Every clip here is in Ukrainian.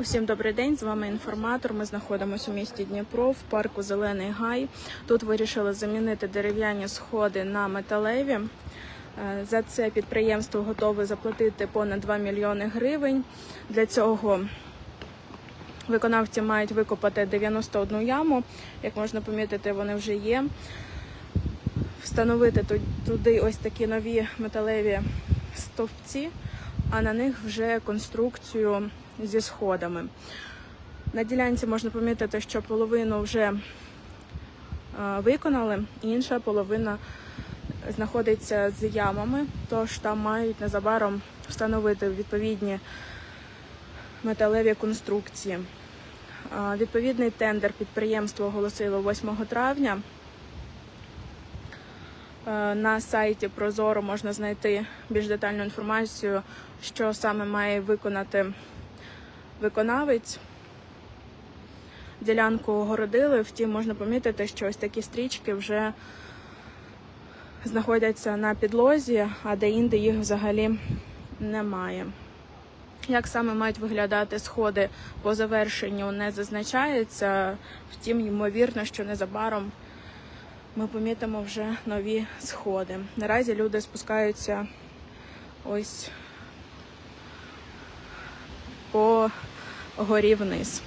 Усім добрий день. З вами інформатор. Ми знаходимося у місті Дніпро в парку Зелений Гай. Тут вирішили замінити дерев'яні сходи на металеві. Е, За це підприємство готове заплатити понад 2 мільйони гривень. Для цього виконавці мають викопати 91 яму. Як можна помітити, вони вже є. Встановити туди ось такі нові металеві стовпці, а на них вже конструкцію зі сходами. На ділянці можна помітити, що половину вже е, виконали, інша половина знаходиться з ямами, тож там мають незабаром встановити відповідні металеві конструкції. Е, Відповідний тендер підприємство оголосило 8 травня. Е, На сайті Прозоро можна знайти більш детальну інформацію, що саме має виконати виконавець. Ділянку огородили, втім можна помітити, що ось такі стрічки вже знаходяться на підлозі, а де-інде їх взагалі немає. Як саме мають виглядати сходи по завершенню не зазначається, втім, ймовірно, що незабаром ми помітимо вже нові сходи. Наразі люди спускаються ось по горі вниз.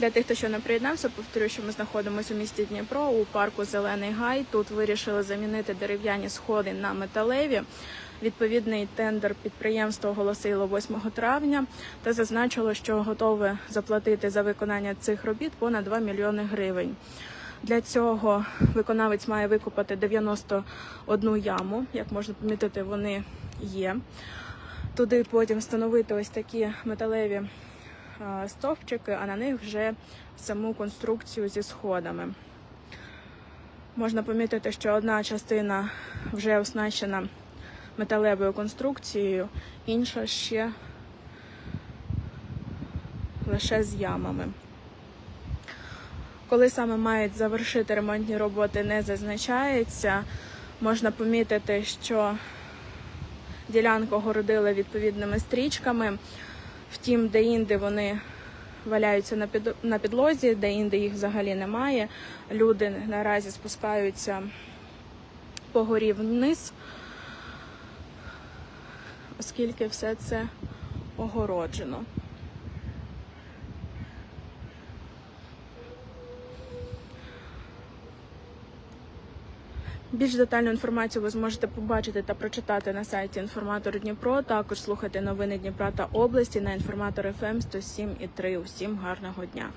Для тих, хто ще не приєднався, повторю, що ми знаходимося у місті Дніпро у парку Зелений Гай. Тут вирішили замінити дерев'яні сходи на металеві. Відповідний тендер підприємство оголосило 8 травня та зазначило, що готове заплатити за виконання цих робіт понад 2 мільйони гривень. Для цього виконавець має викопати 91 яму. Як можна помітити, вони є. Туди потім встановити ось такі металеві е, стовпчики, а на них вже саму конструкцію зі сходами. Можна помітити, що одна частина вже оснащена металевою конструкцією, інша ще лише з ямами. Коли саме мають завершити ремонтні роботи, не зазначається. Можна помітити, що ділянку огородили відповідними стрічками. Втім, де-інде вони валяються на підлозі, де-інде їх взагалі немає. Люди наразі спускаються по горі вниз, оскільки все це огороджено. Більш детальну інформацію ви зможете побачити та прочитати на сайті інформатор Дніпро. Також слухайте новини Дніпра та області на інформатор ФМ 107,3. Усім гарного дня.